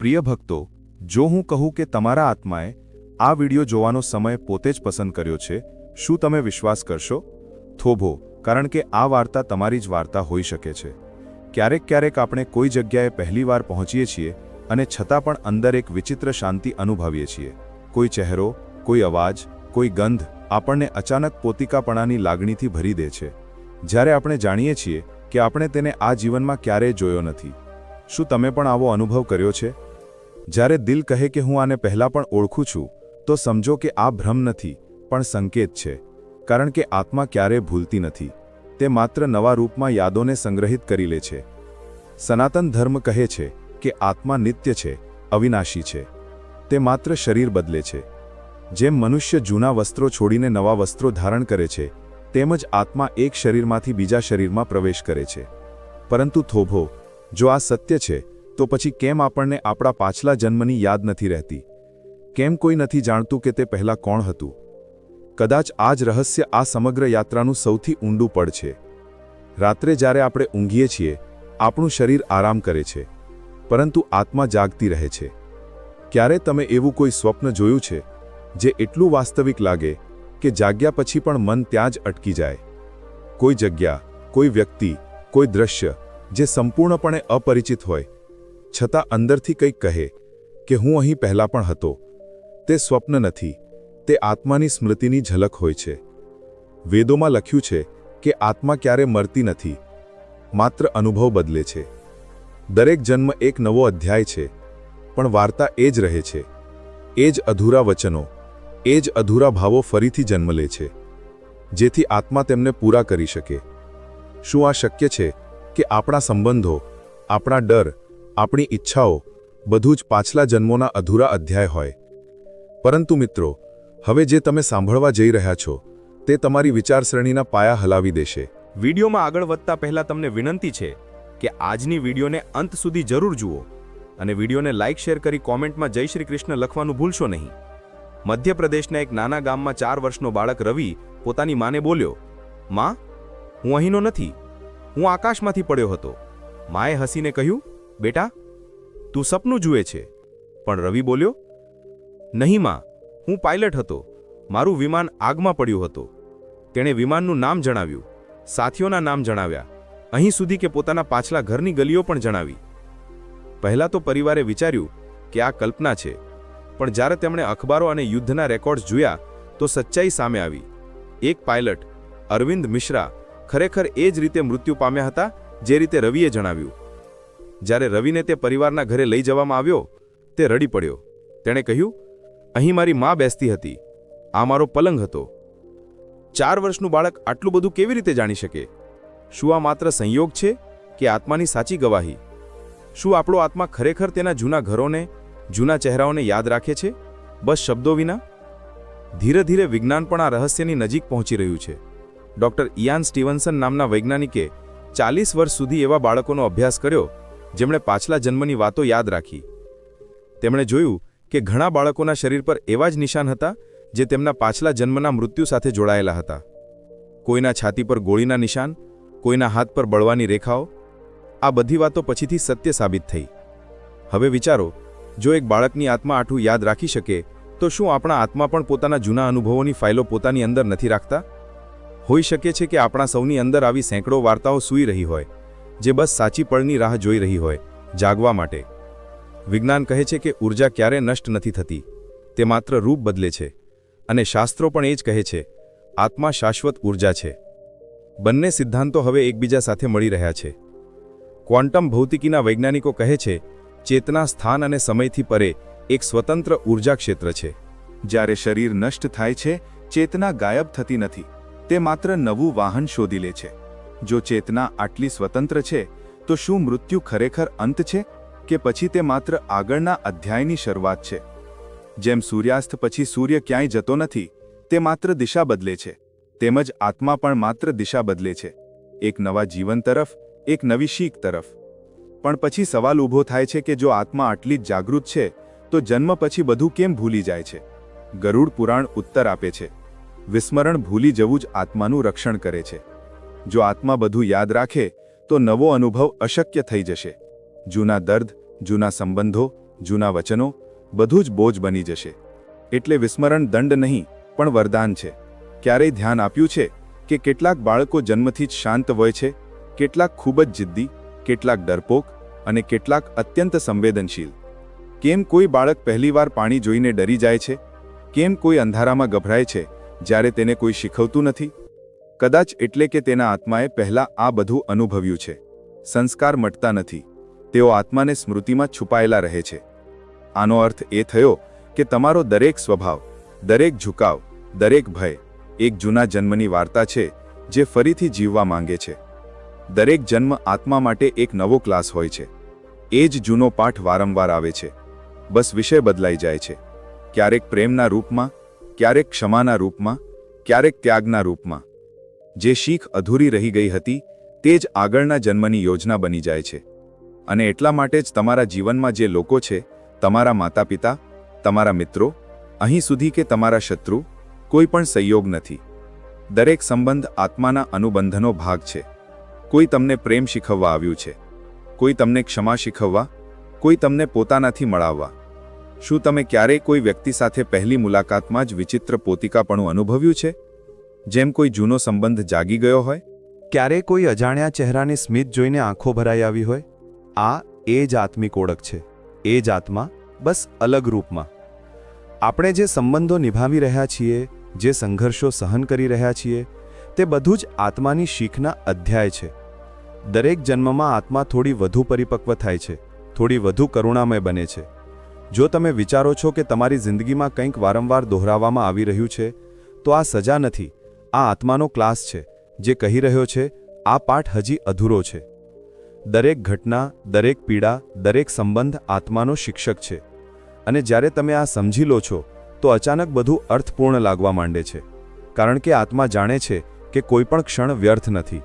પ્રિય ભક્તો, જો હું કહું કે તમારા આત્માએ આ વિડિયો જોવાનો સમય પોતે જ પસંદ કર્યો છે, શું તમે વિશ્વાસ કરશો? થોભો, કારણ કે આ વાર્તા તમારી જ વાર્તા હોઈ શકે છે. ક્યારેક ક્યારેક આપણે કોઈ જગ્યાએ પહેલીવાર પહોંચીએ છીએ અને છતાં પણ અંદર એક વિચિત્ર શાંતિ અનુભવીએ છીએ. કોઈ ચહેરો, કોઈ અવાજ, કોઈ ગંધ આપણને અચાનક પોતિકાપણાની લાગણીથી ભરી દે છે. જ્યારે આપણે જાણીએ છીએ કે આપણે તેને આ જીવનમાં ક્યારેય જોયો નથી. શું તમે પણ આવો અનુભવ કર્યો છે? જ્યારે દિલ કહે કે હું આને પહેલાં પણ ઓળખું છું, તો સમજો કે આ ભ્રમ નથી, પણ સંકેત છે. કારણ કે આત્મા ક્યારેય ભૂલતી નથી. તે માત્ર નવા રૂપમાં યાદોને સંગ્રહિત કરી લે છે. સનાતન ધર્મ કહે છે કે આત્મા નિત્ય છે, અવિનાશી છે. તે માત્ર શરીર બદલે છે. જેમ મનુષ્ય જૂના વસ્ત્રો છોડીને નવા વસ્ત્રો ધારણ કરે છે, તેમજ આત્મા એક શરીરમાંથી બીજા શરીરમાં પ્રવેશ કરે છે. પરંતુ થોભો, જો આ સત્ય છે તો પછી કેમ આપણને આપણા પાછલા જન્મની યાદ નથી રહેતી? કેમ કોઈ નથી જાણતું કે તે પહેલાં કોણ હતું? કદાચ આ જ રહસ્ય આ સમગ્ર યાત્રાનું સૌથી ઊંડું પડ છે. રાત્રે જ્યારે આપણે ઊંઘીએ છીએ, આપણું શરીર આરામ કરે છે, પરંતુ આત્મા જાગતી રહે છે. ક્યારે તમે એવું કોઈ સ્વપ્ન જોયું છે, જે એટલું વાસ્તવિક લાગે, કે જાગ્યા પછી પણ મન ત્યાં જ અટકી જાય? કોઈ જગ્યા, કોઈ વ્યક્તિ, કોઈ દ્રશ્ય, જે સંપૂર્ણપણે અપરિચિત હોય છતાં અંદરથી કંઈક કહે કે હું અહીં પહેલાં પણ હતો. તે સ્વપ્ન નથી. તે આત્માની સ્મૃતિની ઝલક હોય છે. વેદોમાં લખ્યું છે કે આત્મા ક્યારે મરતી નથી. માત્ર અનુભવ બદલે છે. દરેક જન્મ એક નવો અધ્યાય છે. પણ વાર્તા એ જ રહે છે. એ જ અધૂરા વચનો, એ જ અધૂરા ભાવો ફરીથી જન્મ લે છે. જેથી આત્મા તેમને પૂરા કરી શકે. શું આ શક્ય છે કે આપણા સંબંધો, આપણા ડર આપણી ઈચ્છાઓ બધું જ પાછલા જન્મોના અધૂરા અધ્યાય હોય. પરંતુ મિત્રો, હવે જે તમે સાંભળવા જઈ રહ્યા છો, તે તમારી વિચારસરણીના પાયા હલાવી દેશે. વિડીયોમાં આગળ વધતા પહેલા તમને વિનંતી છે કે આજની વિડીયોને અંત સુધી જરૂર જુઓ અને વિડીયોને લાઇક, શેર કરી કોમેન્ટમાં જય શ્રી કૃષ્ણ લખવાનું ભૂલશો નહીં. મધ્યપ્રદેશના એક નાના ગામમાં ચાર વર્ષનો બાળક રવિ પોતાની માને બોલ્યો, માં, હું અહીંનો નથી. હું આકાશમાંથી પડ્યો હતો. માએ હસીને કહ્યું બેટા, તું સપનું જુએ છે. પણ રવિ બોલ્યો, નહીં માં, હું પાયલટ હતો. મારું વિમાન આગમાં પડ્યું હતું. તેણે વિમાનનું નામ જણાવ્યું. સાથીઓના નામ જણાવ્યા. અહીં સુધી કે પોતાના પાછલા ઘરની ગલીઓ પણ જણાવી. પહેલાં તો પરિવારે વિચાર્યું કે આ કલ્પના છે. પણ જ્યારે તેમણે અખબારો અને યુદ્ધના રેકોર્ડ્સ જોયા, તો સચ્ચાઈ સામે આવી. એક પાયલટ, અરવિંદ મિશ્રા, ખરેખર એ જ રીતે મૃત્યુ પામ્યા હતા, જે રીતે રવિએ જણાવ્યું. જ્યારે રવિને તે પરિવારના ઘરે લઈ જવામાં આવ્યો, તે રડી પડ્યો. તેણે કહ્યું, અહીં મારી મા બેસતી હતી. આ મારો પલંગ હતો. ચાર વર્ષનું બાળક આટલું બધું કેવી રીતે જાણી શકે? શું આ માત્ર સંયોગ છે કે આત્માની સાચી ગવાહી? શું આપણો આત્મા ખરેખર તેના જૂના ઘરોને, જૂના ચહેરાઓને યાદ રાખે છે? બસ શબ્દો વિના? ધીરે ધીરે વિજ્ઞાન પણ આ રહસ્યની નજીક પહોંચી રહ્યું છે. ડૉક્ટર ઇયાન સ્ટીવન્સન નામના વૈજ્ઞાનિકે ચાલીસ વર્ષ સુધી એવા બાળકોનો અભ્યાસ કર્યો જેમણે પાછલા જન્મની વાતો યાદ રાખી. તેમણે જોયું કે ઘણા બાળકોના શરીર પર એવા જ નિશાન હતા, જે તેમના પાછલા જન્મના મૃત્યુ સાથે જોડાયેલા હતા. કોઈના છાતી પર ગોળીના નિશાન, કોઈના હાથ પર બળવાની રેખાઓ, આ બધી વાતો પછીથી સત્ય સાબિત થઈ. હવે વિચારો, જો એક બાળકની આત્મા આઠું યાદ રાખી શકે, તો શું આપણા આત્મા પણ પોતાના જૂના અનુભવોની ફાઇલો પોતાની અંદર નથી રાખતા? હોઈ શકે છે કે આપણા સૌની અંદર આવી સેંકડો વાર્તાઓ સૂઈ રહી હોય જે બસ સાચી પળની રાહ જોઈ રહી હોય, જાગવા માટે. વિજ્ઞાન કહે છે કે ઊર્જા ક્યારે નષ્ટ નથી થતી. તે માત્ર રૂપ બદલે છે. અને શાસ્ત્રો પણ એ જ કહે છે, આત્મા શાશ્વત ઊર્જા છે. બંને સિદ્ધાંતો હવે એકબીજા સાથે મળી રહ્યા છે. ક્વોન્ટમ ભૌતિકીના વૈજ્ઞાનિકો કહે છે, ચેતના સ્થાન અને સમયથી પરે એક સ્વતંત્ર ઊર્જા ક્ષેત્ર છે. જ્યારે શરીર નષ્ટ થાય છે, ચેતના ગાયબ થતી નથી. તે માત્ર નવું વાહન શોધી લે છે. જો ચેતના આટલી સ્વતંત્ર છે, તો શું મૃત્યુ ખરેખર અંત છે કે પછી તે માત્ર આગળના અધ્યાયની શરૂઆત છે? જેમ સૂર્યાસ્ત પછી સૂર્ય ક્યાંય જતો નથી, તે માત્ર દિશા બદલે છે. તેમજ આત્મા પણ માત્ર દિશા બદલે છે. એક નવા જીવન તરફ, એક નવી શીખ તરફ. પણ પછી સવાલ ઊભો થાય છે કે જો આત્મા આટલી જ જાગૃત છે, તો જન્મ પછી બધું કેમ ભૂલી જાય છે? ગરુડ પુરાણ ઉત્તર આપે છે. વિસ્મરણ ભૂલી જવું જ આત્માનું રક્ષણ કરે છે. જો આત્મા બધું યાદ રાખે, તો નવો અનુભવ અશક્ય થઈ જશે. જૂના દર્દ, જૂના સંબંધો, જૂના વચનો, બધું જ બોજ બની જશે. એટલે વિસ્મરણ દંડ નહીં, પણ વરદાન છે. ક્યારેય ધ્યાન આપ્યું છે કે કેટલાક બાળકો જન્મથી જ શાંત હોય છે, કેટલાક ખૂબ જ જિદ્દી, કેટલાક ડરપોક અને કેટલાક અત્યંત સંવેદનશીલ. કેમ કોઈ બાળક પહેલીવાર પાણી જોઈને ડરી જાય છે? કેમ કોઈ અંધારામાં ગભરાય છે, જ્યારે તેને કોઈ શીખવતું નથી? કદાચ એટલે કે તેના આત્માએ પહેલા આ બધું અનુભવ્યું છે. સંસ્કાર મટતા નથી. તેઓ આત્માને સ્મૃતિમાં છુપાયેલા રહે છે. આનો અર્થ એ થયો કે તમારો દરેક સ્વભાવ, દરેક ઝુકાવ, દરેક ભય, એક જૂના જન્મની વાર્તા છે, જે ફરીથી જીવવા માંગે છે. દરેક જન્મ આત્મા માટે એક નવો ક્લાસ હોય છે. એ જ જૂનો પાઠ વારંવાર આવે છે. બસ વિષય બદલાઈ જાય છે. ક્યારેક પ્રેમના રૂપમાં, ક્યારેક ક્ષમાના રૂપમાં, ક્યારેક ત્યાગના રૂપમાં. જે શીખ અધૂરી રહી ગઈ હતી, તે જ આગળના જન્મની યોજના બની જાય છે. અને એટલા માટે જ તમારા જીવનમાં જે લોકો છે, તમારા માતા પિતા તમારા મિત્રો, અહીં સુધી કે તમારા શત્રુ, કોઈ પણ સંયોગ નથી. દરેક સંબંધ આત્માના અનુબંધનો ભાગ છે. કોઈ તમને પ્રેમ શીખવવા આવ્યું છે. કોઈ તમને ક્ષમા શીખવવા, કોઈ તમને પોતાનાથી મળાવવા. શું તમે ક્યારેય કોઈ વ્યક્તિ સાથે પહેલી મુલાકાતમાં જ વિચિત્ર પોતિકાપણું અનુભવ્યું છે? જેમ કોઈ જૂનો સંબંધ જાગી ગયો હોય ક્યારે કોઈ અજાણ્યા ચહેરાની સ્મિત જોઈને આંખો ભરાઈ આવી હોય, આ એ જ આત્મિક ઓળખ છે. એ જ આત્મા બસ અલગ રૂપમાં. આપણે જે સંબંધો નિભાવી રહ્યા છીએ, જે સંઘર્ષો સહન કરી રહ્યા છીએ, તે બધું જ આત્માની શીખના અધ્યાય છે. દરેક જન્મમાં આત્મા થોડી વધુ પરિપક્વ થાય છે, થોડી વધુ કરુણામય બને છે. જો તમે વિચારો છો કે તમારી જિંદગીમાં કંઈક વારંવાર દોહરાવવામાં આવી રહ્યું છે, તો આ સજા નથી આ આત્માનો ક્લાસ છે, જે કહી રહ્યો છે, આ પાઠ હજી અધૂરો છે. દરેક ઘટના, દરેક પીડા, દરેક સંબંધ આત્માનો શિક્ષક છે. અને જ્યારે તમે આ સમજી લો છો, તો અચાનક બધું અર્થપૂર્ણ લાગવા માંડે છે. કારણ કે આત્મા જાણે છે કે કોઈપણ ક્ષણ વ્યર્થ નથી.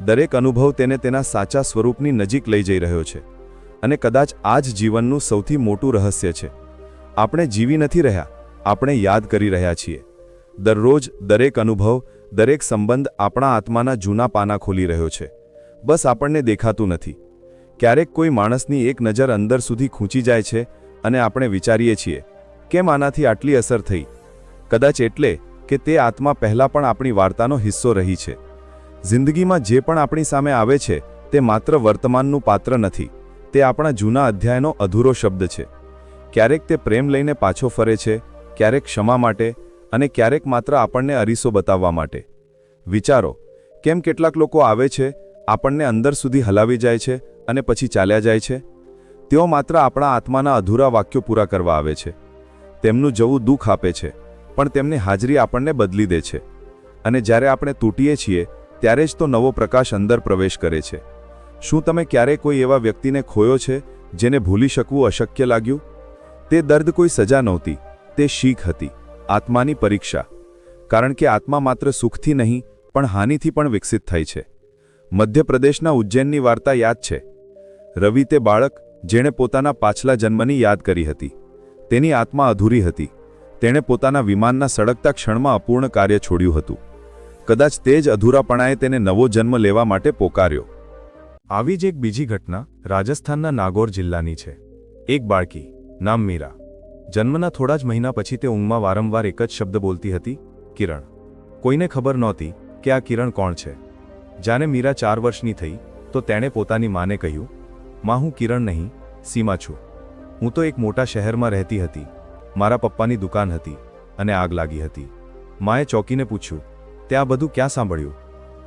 દરેક અનુભવ તેને તેના સાચા સ્વરૂપની નજીક લઈ જઈ રહ્યો છે. અને કદાચ આ જ જીવનનું સૌથી મોટું રહસ્ય છે. આપણે જીવી નથી રહ્યા, આપણે યાદ કરી રહ્યા છીએ. દરરોજ દરેક અનુભવ, દરેક સંબંધ આપણા આત્માના જૂના પાના ખોલી રહ્યો છે. બસ આપણને દેખાતું નથી. ક્યારેક કોઈ માણસની એક નજર અંદર સુધી ખૂંચી જાય છે અને આપણે વિચારીએ છીએ, કેમ આનાથી આટલી અસર થઈ? કદાચ એટલે કે તે આત્મા પહેલાં પણ આપણી વાર્તાનો હિસ્સો રહી છે. જિંદગીમાં જે પણ આપણી સામે આવે છે, તે માત્ર વર્તમાનનું પાત્ર નથી. તે આપણા જૂના અધ્યાયનો અધૂરો શબ્દ છે. ક્યારેક તે પ્રેમ લઈને પાછો ફરે છે, ક્યારેક ક્ષમા માટે અને ક્યારેક માત્ર આપણને અરીસો બતાવવા માટે. વિચારો, કેમ કેટલાક લોકો આવે છે, આપણને અંદર સુધી હલાવી જાય છે અને પછી ચાલ્યા જાય છે? તેઓ માત્ર આપણા આત્માના અધૂરા વાક્યો પૂરા કરવા આવે છે. તેમનું જવું દુઃખ આપે છે, પણ તેમની હાજરી આપણને બદલી દે છે. અને જ્યારે આપણે તૂટીએ છીએ, ત્યારે જ તો નવો પ્રકાશ અંદર પ્રવેશ કરે છે. શું તમે ક્યારે કોઈ એવા વ્યક્તિને ખોયો છે, જેને ભૂલી શકવું અશક્ય લાગ્યું? તે દર્દ કોઈ સજા નહોતી, તે શીખ હતી. આત્માની પરીક્ષા. કારણ કે આત્મા માત્ર સુખથી નહીં, પણ હાનિથી પણ વિકસિત થઈ છે. મધ્યપ્રદેશના ઉજ્જૈનની વાર્તા યાદ છે. રવિ તે બાળક, જેણે પોતાના પાછલા જન્મની યાદ કરી હતી. તેની આત્મા અધૂરી હતી. તેણે પોતાના વિમાનના સળગતા ક્ષણમાં અપૂર્ણ કાર્ય છોડ્યું હતું. કદાચ તે જ અધૂરાપણાએ તેને નવો જન્મ લેવા માટે પોકાર્યો. આવી જ એક બીજી ઘટના રાજસ્થાનના નાગોર જિલ્લાની છે. એક બાળકી, નામ મીરા. જન્મના થોડા જ મહિના પછી તે ઊંઘમાં વારંવાર એક જ શબ્દ બોલતી હતી, કિરણ. કોઈને ખબર નહોતી કે આ કિરણ કોણ છે. જાણે મીરા ચાર વર્ષની થઈ, તો તેણે પોતાની માને કહ્યું, માં, હું કિરણ નહીં, સીમા છું. હું તો એક મોટા શહેરમાં રહેતી હતી. મારા પપ્પાની દુકાન હતી અને આગ લાગી હતી. માએ ચોકીને પૂછ્યું, તે આ બધું ક્યાં સાંભળ્યું?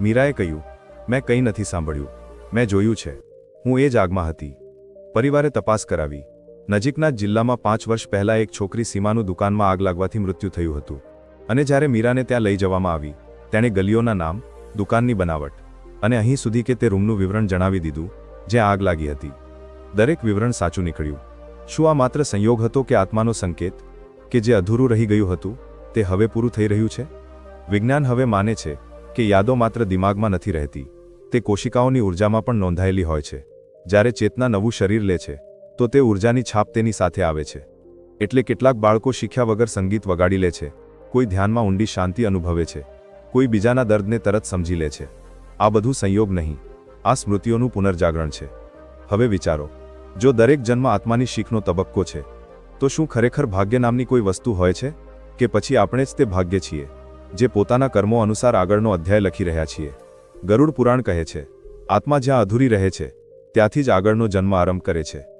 મીરાએ કહ્યું, મેં કંઈ નથી સાંભળ્યું. મેં જોયું છે. હું એ જ આગમાં હતી. પરિવારે તપાસ કરાવી. નજીકના જિલ્લામાં પાંચ વર્ષ પહેલાં એક છોકરી સીમાનું દુકાનમાં આગ લાગવાથી મૃત્યુ થયું હતું. અને જ્યારે મીરાને ત્યાં લઈ જવામાં આવી, તેણે ગલીઓના નામ, દુકાનની બનાવટ અને અહીં સુધી કે તે રૂમનું વિવરણ જણાવી દીધું જ્યાં આગ લાગી હતી. દરેક વિવરણ સાચું નીકળ્યું. શું આ માત્ર સંયોગ હતો કે આત્માનો સંકેત, કે જે અધૂરું રહી ગયું હતું, તે હવે પૂરું થઈ રહ્યું છે? વિજ્ઞાન હવે માને છે કે યાદો માત્ર દિમાગમાં નથી રહેતી, તે કોશિકાઓની ઉર્જામાં પણ નોંધાયેલી હોય છે. જ્યારે ચેતના નવું શરીર લે છે તો તે ઊર્જાની છાપ તેની સાથે આવે છે. એટલે કેટલાક બાળકો શીખ્યા વગર સંગીત વગાડી લે છે. કોઈ ધ્યાનમાં ઊંડી શાંતિ અનુભવે છે. કોઈ બીજાના દર્દને તરત સમજી લે છે. આ બધું સંયોગ નહીં. આ સ્મૃતિઓનું પુનર્જાગરણ છે. હવે વિચારો. જો દરેક જન્મ આત્માની શીખનો તબક્કો છે, તો શું ખરેખર ભાગ્ય નામની કોઈ વસ્તુ હોય છે? કે પછી આપણે જ તે ભાગ્ય છીએ, જે પોતાના કર્મો અનુસાર આગળનો અધ્યાય લખી રહ્યા છીએ? ગરુડ પુરાણ કહે છે, આત્મા જ્યાં અધૂરી રહે છે, ત્યાંથી જ આગળનો જન્મ આરંભ કરે છે.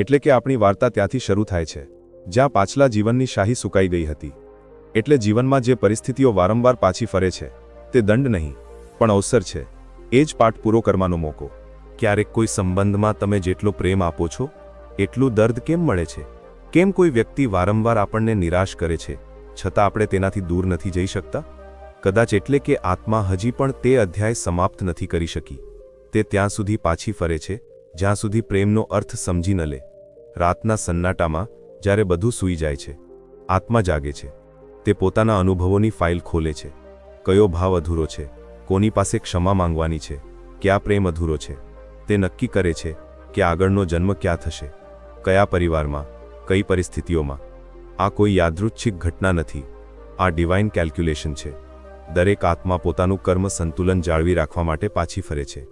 એટલે કે આપણી વાર્તા ત્યાંથી શરૂ થાય છે, જ્યાં પાછલા જીવનની શાહી સુકાઈ ગઈ હતી. એટલે જીવનમાં જે પરિસ્થિતિઓ વારંવાર પાછી ફરે છે, તે દંડ નહીં, પણ અવસર છે, એ જ પાઠ પૂરો કરવાનો મોકો. ક્યારેક કોઈ સંબંધમાં તમે જેટલો પ્રેમ આપો છો, એટલું દર્દ કેમ મળે છે? કેમ કોઈ વ્યક્તિ વારંવાર આપણને નિરાશ કરે છે, છતાં આપણે તેનાથી દૂર નથી જઈ શકતા? કદાચ એટલે કે આત્મા હજી પણ તે અધ્યાય સમાપ્ત નથી કરી શકી. તે ત્યાં સુધી પાછી ફરે છે, જ્યાં સુધી પ્રેમનો અર્થ સમજી ન લે. રાતના સન્નાટામાં જ્યારે બધું સૂઈ જાય છે, આત્મા જાગે છે. તે પોતાના અનુભવોની ફાઇલ ખોલે છે. કયો ભાવ અધૂરો છે? કોની પાસે ક્ષમા માંગવાની છે? ક્યાં પ્રેમ અધૂરો છે? તે નક્કી કરે છે કે આગળનો જન્મ ક્યાં થશે? કયા પરિવારમાં? કઈ પરિસ્થિતિઓમાં? આ કોઈ યાદૃચ્છિક ઘટના નથી. આ ડિવાઇન કેલ્ક્યુલેશન છે. દરેક આત્મા પોતાનું કર્મ સંતુલન જાળવી રાખવા માટે પાછી ફરે છે.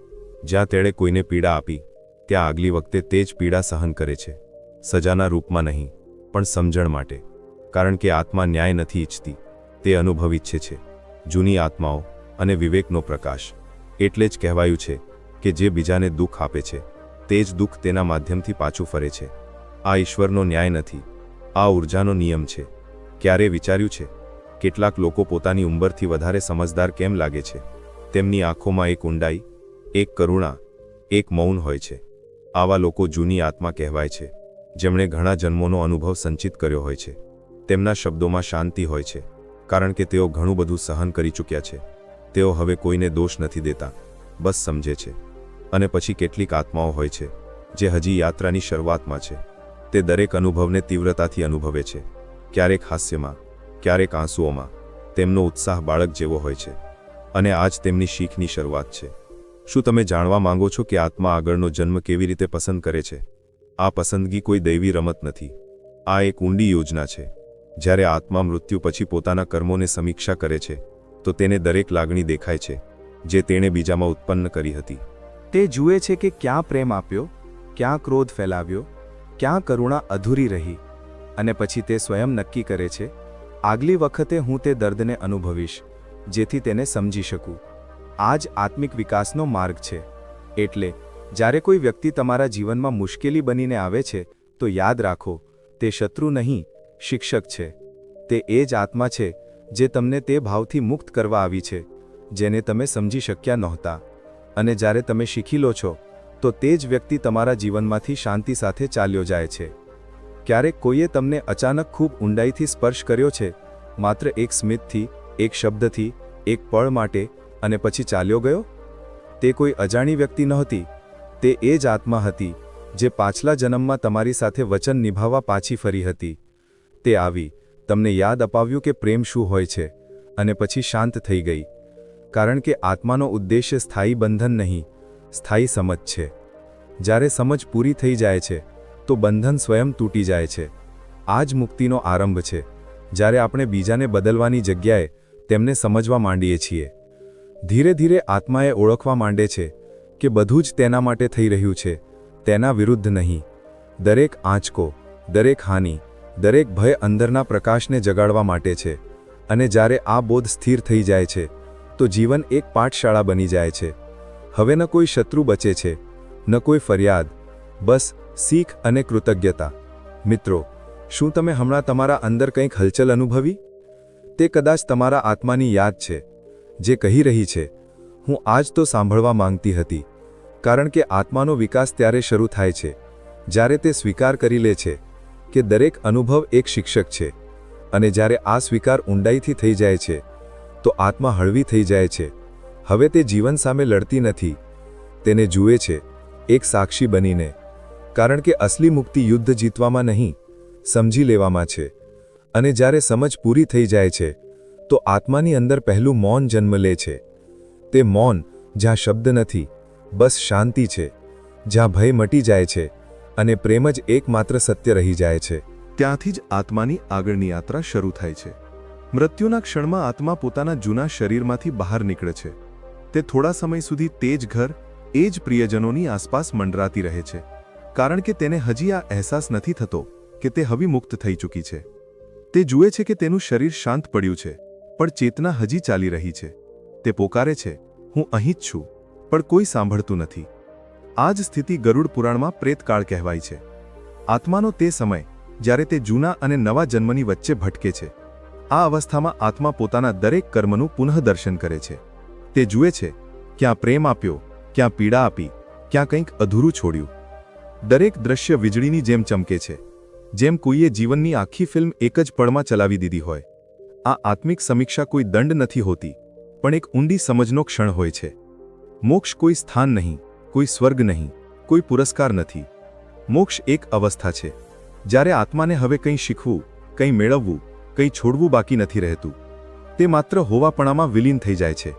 જ્યાં તેણે કોઈને પીડા આપી, ત્યાં આગલી વખતે તે જ પીડા સહન કરે છે. સજાના રૂપમાં નહીં, પણ સમજણ માટે. કારણ કે આત્મા ન્યાય નથી ઈચ્છતી, તે અનુભવ ઈચ્છે છે. જૂની આત્માઓ અને વિવેકનો પ્રકાશ. એટલે જ કહેવાયું છે કે જે બીજાને દુઃખ આપે છે, તે જ દુઃખ તેના માધ્યમથી પાછું ફરે છે. આ ઈશ્વરનો ન્યાય નથી. આ ઉર્જાનો નિયમ છે. ક્યારે વિચાર્યું છે? કેટલાક લોકો પોતાની ઉંમરથી વધારે સમજદાર કેમ લાગે છે? તેમની આંખોમાં એક ઊંડાઈ, એક કરુણા, એક મૌન હોય છે. આવા લોકો જૂની આત્મા કહેવાય છે. જેમણે ઘણા જન્મોનો અનુભવ સંચિત કર્યો હોય છે. તેમના શબ્દોમાં શાંતિ હોય છે, કારણ કે તેઓ ઘણું બધું સહન કરી ચૂક્યા છે. તેઓ હવે કોઈને દોષ નથી દેતા, બસ સમજે છે. અને પછી કેટલીક આત્માઓ હોય છે, જે હજી યાત્રાની શરૂઆતમાં છે. તે દરેક અનુભવને તીવ્રતાથી અનુભવે છે. ક્યારેક હાસ્યમાં, ક્યારેક આંસુઓમાં, તેમનો ઉત્સાહ બાળક જેવો હોય છે. અને આ જ તેમની શીખની શરૂઆત છે. શું તમે જાણવા માંગો છો કે આત્મા આગળનો જન્મ કેવી રીતે પસંદ કરે છે? આ પસંદગી કોઈ દૈવી રમત નથી. આ એક ઊંડી યોજના છે. જ્યારે આત્મા મૃત્યુ પછી પોતાના કર્મોને સમીક્ષા કરે છે, તો તેને દરેક લાગણી દેખાય છે, જે તેણે બીજામાં ઉત્પન્ન કરી હતી. તે જુએ છે કે ક્યાં પ્રેમ આપ્યો, ક્યાં ક્રોધ ફેલાવ્યો, ક્યાં કરુણા અધૂરી રહી, અને પછી તે સ્વયં નક્કી કરે છે, આગલી વખતે હું તે દર્દને અનુભવીશ, જેથી તેને સમજી શકું. આ જ આત્મિક વિકાસનો માર્ગ છે. એટલે જ્યારે કોઈ વ્યક્તિ તમારા જીવનમાં મુશ્કેલી બનીને આવે છે, તો યાદ રાખો, તે શત્રુ નહીં, શિક્ષક છે. તે એ જ આત્મા છે, જે તમને તે ભાવથી મુક્ત કરવા આવી છે, જેને તમે સમજી શક્યા નહોતા. અને જ્યારે તમે શીખી લો છો, તો તે જ વ્યક્તિ તમારા જીવનમાંથી શાંતિ સાથે ચાલ્યો જાય છે. ક્યારેક કોઈએ તમને અચાનક ખૂબ ઊંડાઈથી સ્પર્શ કર્યો છે, માત્ર એક સ્મિતથી, એક શબ્દથી, એક પળ માટે, અને પછી ચાલ્યો ગયો? તે કોઈ અજાણી વ્યક્તિ નહોતી તે એ જ આત્મા હતી, જે પાછલા જન્મમાં તમારી સાથે વચન નિભાવવા પાછી ફરી હતી. તે આવી, તમને યાદ અપાવ્યું કે પ્રેમ શું હોય છે, અને પછી શાંત થઈ ગઈ. કારણ કે આત્માનો ઉદ્દેશ્ય સ્થાયી બંધન નહીં, સ્થાયી સમજ છે. જ્યારે સમજ પૂરી થઈ જાય છે, તો બંધન સ્વયં તૂટી જાય છે. આ જ મુક્તિનો આરંભ છે. જ્યારે આપણે બીજાને બદલવાની જગ્યાએ તેમને સમજવા માંડીએ છીએ. ધીરે ધીરે આત્માએ ઓળખવા માંડે છે કે બધું જ તેના માટે થઈ રહ્યું છે, તેના વિરુદ્ધ નહીં. દરેક આંચકો, દરેક હાનિ, દરેક ભય અંદરના પ્રકાશને જગાડવા માટે છે, અને જ્યારે આ બોધ સ્થિર થઈ જાય છે, તો જીવન એક પાઠશાળા બની જાય છે. હવે ન કોઈ શત્રુ બચે છે, ન કોઈ ફરિયાદ, બસ શીખ અને કૃતજ્ઞતા. મિત્રો, શું તમે હમણાં તમારા અંદર કંઈક હલચલ અનુભવી? તે કદાચ તમારા આત્માની યાદ છે, જે કહી રહી છે હું આજ તો સાંભળવા માંગતી હતી, કારણ કે આત્માનો વિકાસ ત્યારે શરૂ થાય છે, જ્યારે તે સ્વીકાર કરી લે છે, કે દરેક અનુભવ એક શિક્ષક છે, અને જ્યારે આ સ્વીકાર ઊંડાઈથી થઈ જાય છે, તો આત્મા હળવી થઈ જાય છે. હવે તે જીવન સામે લડતી નથી, તેને જુએ છે, એક સાક્ષી બનીને, કારણ કે અસલી મુક્તિ યુદ્ધ જીતવામાં નહીં, સમજી લેવામાં છે, અને જ્યારે સમજ પૂરી થઈ જાય છે, તો આત્માની અંદર પહેલું મૌન જન્મ લે છે. તે મૌન, જ્યાં શબ્દ નથી, બસ શાંતિ છે, જ્યાં ભય મટી જાય છે અને પ્રેમ જ એકમાત્ર સત્ય રહી જાય છે. ત્યાંથી જ આત્માની આગળની યાત્રા શરૂ થાય છે. મૃત્યુના ક્ષણમાં આત્મા પોતાના જૂના શરીરમાંથી બહાર નીકળે છે. તે થોડા સમય સુધી તે જ ઘર, એ જ પ્રિયજનોની આસપાસ મંડરાતી રહે છે. કારણ કે તેને હજી આ અહેસાસ નથી થતો કે તે હવે મુક્ત થઈ ચૂકી છે. તે જુએ છે કે તેનું શરીર શાંત પડ્યું છે, પણ ચેતના હજી ચાલી રહી છે. તે પોકારે છે. હું અહીં જ છું, પણ કોઈ સાંભળતું નથી. આ જ સ્થિતિ ગરુડ પુરાણમાં પ્રેતકાળ કહેવાય છે. આત્માનો તે સમય, જ્યારે તે જૂના અને નવા જન્મની વચ્ચે ભટકે છે. આ અવસ્થામાં આત્મા પોતાના દરેક કર્મનું પુનઃદર્શન કરે છે. તે જુએ છે, ક્યાં પ્રેમ આપ્યો, ક્યાં પીડા આપી, ક્યાં કંઈક અધૂરું છોડ્યું. દરેક દ્રશ્ય વીજળીની જેમ ચમકે છે. જેમ કોઈએ જીવનની આખી ફિલ્મ એક જ પળમાં ચલાવી દીધી હોય. આ આત્મિક સમીક્ષા કોઈ દંડ નથી હોતી. પણ એક ઊંડી સમજનો ક્ષણ હોય છે. મોક્ષ કોઈ સ્થાન નહીં, કોઈ સ્વર્ગ નહીં, કોઈ પુરસ્કાર નથી. મોક્ષ એક અવસ્થા છે. જ્યારે આત્માને હવે કંઈ શીખવું, કંઈ મેળવવું, કંઈ છોડવું બાકી નથી રહેતું, તે માત્ર હોવાપણામાં વિલીન થઈ જાય છે.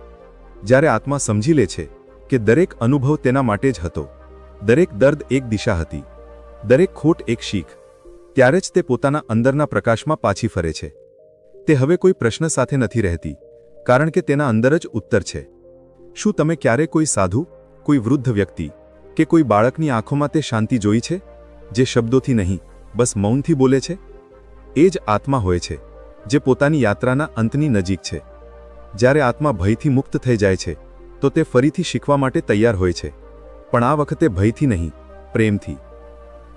જ્યારે આત્મા સમજી લે છે કે દરેક અનુભવ તેના માટે જ હતો. દરેક દર્દ એક દિશા હતી. દરેક ખોટ એક શીખ. ત્યારે જ તે પોતાના અંદરના પ્રકાશમાં પાછી ફરે છે. તે હવે કોઈ પ્રશ્ન સાથે નથી રહેતી. કારણ કે તેના અંદર જ ઉત્તર છે. શું તમે ક્યારે કોઈ સાધુ, કોઈ વૃદ્ધ વ્યક્તિ કે કોઈ બાળકની આંખોમાં તે શાંતિ જોઈ છે? જે શબ્દોથી નહીં, બસ મૌનથી બોલે છે? એ જ આત્મા હોય છે, જે પોતાની યાત્રાના અંતની નજીક છે. જ્યારે આત્મા ભયથી મુક્ત થઈ જાય છે, તો તે ફરીથી શીખવા માટે તૈયાર હોય છે. પણ આ વખતે ભયથી નહીં, પ્રેમથી.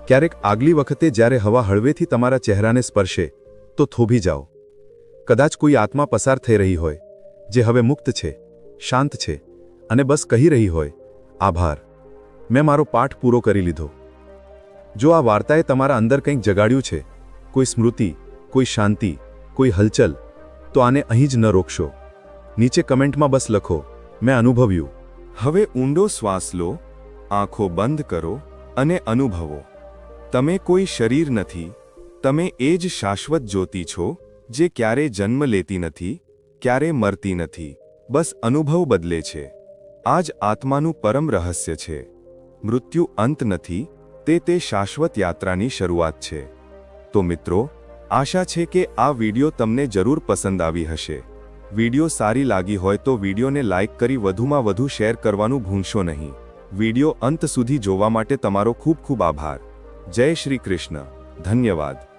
ક્યારેક આગલી વખતે જ્યારે હવા હળવેથી તમારા ચહેરાને સ્પર્શે, તો થોભી જાઓ. કદાચ કોઈ આત્મા પસાર થઈ રહી હોય. જે હવે મુક્ત છે, શાંત છે અને બસ કહી રહી હોય, આભાર. મેં મારો પાઠ પૂરો કરી લીધો. જો આ વાર્તાએ તમારા અંદર કંઈક જગાડ્યું છે, કોઈ સ્મૃતિ, કોઈ શાંતિ, કોઈ હલચલ, તો આને અહીં જ ન રોકશો. નીચે કમેન્ટમાં બસ લખો, મેં અનુભવ્યું. હવે ઊંડો શ્વાસ લો, આંખો બંધ કરો અને અનુભવો. તમે કોઈ શરીર નથી, તમે એ જ શાશ્વત જ્યોતિ છો, જે ક્યારે જન્મ લેતી નથી ક્યારે મરતી નથી. બસ અનુભવ બદલે છે. આ જ આત્માનું પરમ રહસ્ય છે. મૃત્યુ અંત નથી, તે તે શાશ્વત યાત્રાની શરૂઆત છે. તો મિત્રો, આશા છે કે આ વિડિયો તમને જરૂર પસંદ આવી હશે. વીડિયો સારી લાગી હોય તો વિડિયોને લાઇક કરી વધુમાં વધુ શેર કરવાનું ભૂલશો નહીં. વિડિયો અંત સુધી જોવા માટે તમારો ખૂબ ખૂબ આભાર. જય શ્રી કૃષ્ણ. ધન્યવાદ.